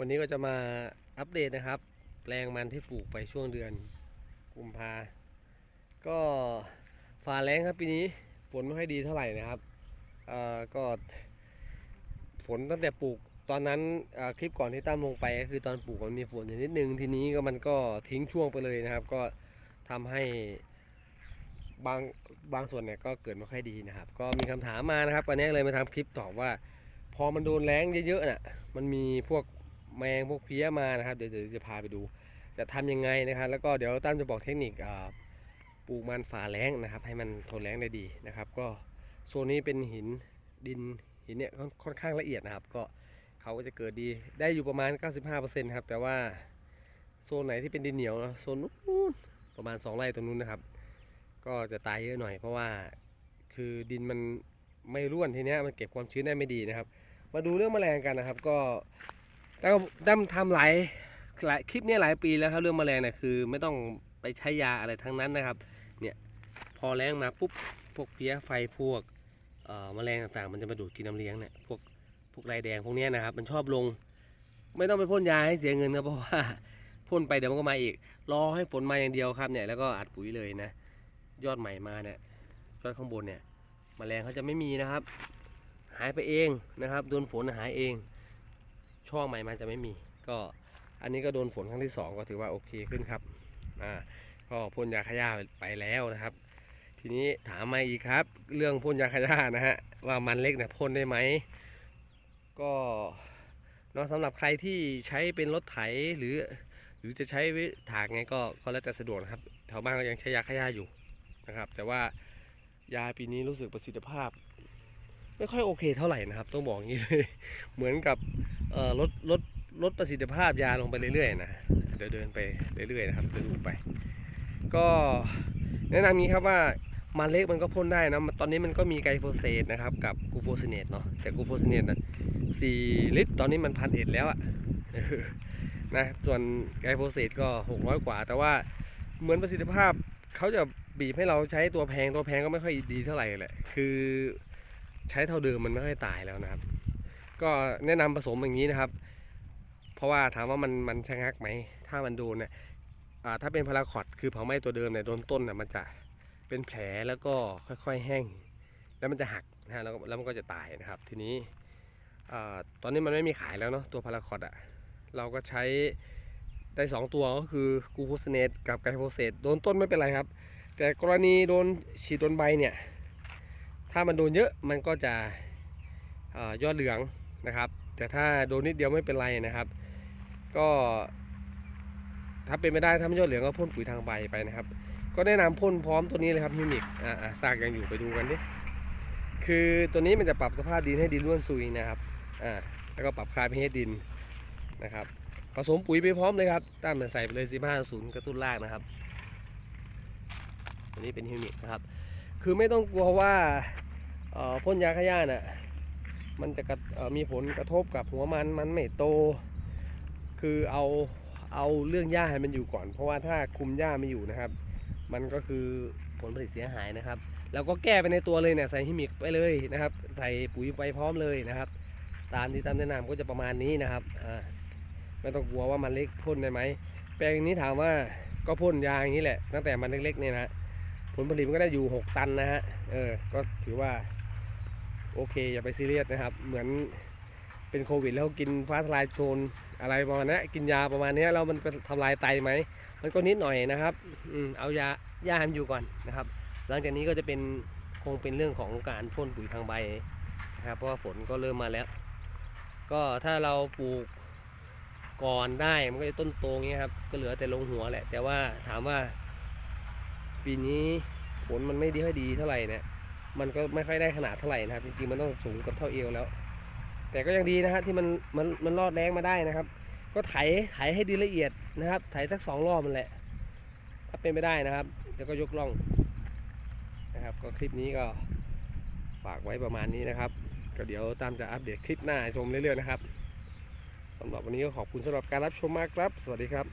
วันนี้ก็จะมาอัปเดตนะครับ แปลงมันที่ปลูกไปช่วงเดือนกุมภาก็ฟ้าแรงครับปีนี้ฝนไม่ค่อยดีเท่าไหร่นะครับเอ่อก็ฝนตั้งแต่ปลูกตอนนั้นคลิปก่อนที่ตั้มลงไปก็คือตอนปลูกมันมีฝนอยู่นิดนึงทีนี้ก็มันก็ทิ้งช่วงไปเลยนะครับ ก็ทำให้บางบางส่วนเนี่ยก็เกิดไม่ค่อยดีนะครับ ก็มีคำถามมานะครับวันนี้เลยมาทำคลิปตอบว่า พอมันโดนแรงเยอะๆน่ะมันมีพวก แมงพวกเพี้ยมานะครับ เดี๋ยวจะพาไปดู จะทำยังไงนะครับ แล้วก็เดี๋ยวตั้มจะบอกเทคนิคปลูกมันฝาแรงนะครับ ให้มันทนแรงได้ดีนะครับ ก็โซนนี้เป็นหินดินหินเนี่ยค่อนค่อนข้างละเอียดนะครับ ก็เขาก็จะเกิดดีได้อยู่ประมาณ 95%ครับแต่ว่าโซนไหนที่เป็นดินเหนียวนะโซนนู้นประมาณ 2ไร่ตรงนู้นนะครับ ก็จะตายเยอะหน่อย เพราะว่าคือดินมันไม่ร่วนทีเนี้ยมันเก็บความชื้นได้ไม่ดีนะครับ มาดูเรื่องแมลงกันนะครับ ก็ ตั้มตั้มทำหลายหลายคลิปเนี้หลายปีแล้วครับเรื่องแมลงเนี่ยคือ ไม่ต้องไปใช้ยาอะไรทั้งนั้นนะครับ เนี่ยพอแรงมาปุ๊บพวกเพี้ยไฟพวกเอ่อแมลงต่างๆ มันจะมาดูดกินน้ำเลี้ยงเนี่ยพวกพวกลายแดงพวกเนี้ยนะครับ มันชอบลง ไม่ต้องไปพ่นยาให้เสียเงินครับเพราะว่าพ่นไปเดี๋ยวมันก็มาอีก รอให้ฝนมาอย่างเดียวครับเนี่ยแล้วก็อัดปุ๋ยเลยนะ ยอดใหม่มาเนี่ยยอดข้างบนเนี่ยแมลงเขาจะไม่มีนะครับ หายไปเองนะครับโดนฝนหายเอง ช่องใหม่มันจะไม่มี ก็อันนี้ก็โดนฝนครั้งที่สองก็ถือว่าโอเคขึ้นครับอ่าก็พ่นยาขยะไปแล้วนะครับ ทีนี้ถามมาอีกครับ เรื่องพ่นยาขยะนะฮะว่ามันเล็กเนี่ยพ่นได้ไหมก็เนาะสำหรับใครที่ใช้เป็นรถไถหรือ หรือจะใช้ถากไงก็ก็แล้วแต่สะดวกนะครับแถวบ้านก็ยังใช้ยาขยะอยู่นะครับ แต่ว่ายาปีนี้รู้สึกประสิทธิภาพ ไม่ค่อยโอเคเท่าไหร่นะครับ ต้องบอกอย่างนี้เลยเหมือนกับ ลดลดลดประสิทธิภาพยาลงไปเรื่อยๆนะเดี๋ยวเดินไปเรื่อยๆนะครับเดินดูไป ก็แนะนำอย่านี้ครับว่ามันเล็กมันก็พ่นได้นะตอนนี้มันก็มีไกลโฟเซตนะครับกับกูโฟซิเนตเนาะแต่กูโฟซิเนตนะสี่ลิตร ตอนนี้มันพันเอ็ดแล้วอะนะส่วนไกลโฟเซตก็600กว่า แต่ว่าเหมือนประสิทธิภาพเขาจะบีบให้เราใช้ตัวแพงตัวแพงก็ไม่ค่อยดีเท่าไหร่แหละคือใช้เท่าเดิมมันไม่ค่อยตายแล้วนะครับ ก็แนะนำผสมอย่างนี้นะครับ เพราะว่าถามว่ามันมันชะงักไหม ถ้ามันโดนเนี่ยอ่าถ้าเป็นพาราคอตคือเผาไหม้ตัวเดิมเนี่ยโดนต้นเนี่ยมันจะเป็นแผลแล้วก็ค่อยๆแห้ง แล้วมันจะหักนะฮะแล้วแล้วมันก็จะตายนะครับ ทีนี้อตอนนี้มันไม่มีขายแล้วเนาะตัวพาราคอตอะเราก็ใช้ได้สองตัวก็คือกูโคสเนตกับไกลโฟเซตโดนต้นไม่เป็นไรครับ แต่กรณีโดนฉีดโดนใบเนี่ย ถ้ามันโดนเยอะมันก็จะอยอดเหลือง นะครับ แต่ถ้าโดนนิดเดียวไม่เป็นไรนะครับ ก็ถ้าเป็นไม่ได้ถ้าไม่ยอดเหลืองก็พ่นปุ๋ยทางใบไปนะครับ ก็แนะนำพ่นพร้อมตัวนี้เลยครับฮิมิกอ่าซากยังอยู่ไปดูกันดิคือตัวนี้มันจะปรับสภาพดินให้ดินร่วนซุยนะครับอ่าแล้วก็ปรับคาร์บอนให้ดินนะครับผสมปุ๋ยไปพร้อมเลยครับตามใส่ไปเลย 15ศูนย์กระตุ้นรากนะครับ ตัวนี้เป็นฮิมิกนะครับ คือไม่ต้องกลัวว่าพ่นยาฆ่าหญ้าน่ะ มันจะกระมีผลกระทบกับหัวมันมันไม่โต คือเอาเอาเรื่องหญ้าให้มันอยู่ก่อน เพราะว่าถ้าคุมหญ้าไม่อยู่นะครับ มันก็คือผลผลิตเสียหายนะครับ แล้วก็แก้ไปในตัวเลยเนี่ยใส่ฮิมิกไปเลยนะครับ ใส่ปุ๋ยไปพร้อมเลยนะครับ ตามที่ตามแนะนำก็จะประมาณนี้นะครับอ่าไม่ต้องกลัวว่ามันเล็กพ่นได้ไหมแปลงนี้ถามว่าก็พ่นยาอย่างนี้แหละตั้งแต่มันเล็กๆเนี่ยนะผลผลิตมันก็ได้อยู่ 6 ตันนะฮะเออก็ถือว่า โอเค อย่าไปซีเรียสนะครับ เหมือนเป็นโควิดแล้วกินฟ้าทลายโจรอะไรประมาณนี้กินยาประมาณนี้แล้วมันไปทำลายไตไหมมันก็นิดหน่อยนะครับอืมเอายาย่าให้มันอยู่ก่อนนะครับ หลังจากนี้ก็จะเป็นคงเป็นเรื่องของการพ่นปุ๋ยทางใบนะครับ เพราะว่าฝนก็เริ่มมาแล้ว ก็ถ้าเราปลูกก่อนได้มันก็จะต้นโตอย่างเงี้ยครับก็เหลือแต่ลงหัวแหละ แต่ว่าถามว่าปีนี้ฝนมันไม่ดีค่อยดีเท่าไหร่เนี่ย มันก็ไม่ค่อยได้ขนาดเท่าไหร่นะครับ จริงๆมันต้องสูงกับเท่าเอวแล้ว แต่ก็ยังดีนะฮะที่มันมันมันรอดแรงมาได้นะครับ ก็ไถไถให้ดีละเอียดนะครับ ไถสักสองรอบมันแหละ ถ้าเป็นไม่ได้นะครับแล้วก็ยกล่องนะครับ ก็คลิปนี้ก็ฝากไว้ประมาณนี้นะครับ ก็เดี๋ยวตามจะอัปเดตคลิปหน้าชมเรื่อยๆนะครับสำหรับวันนี้ก็ขอบคุณสำหรับการรับชมมากครับ สวัสดีครับ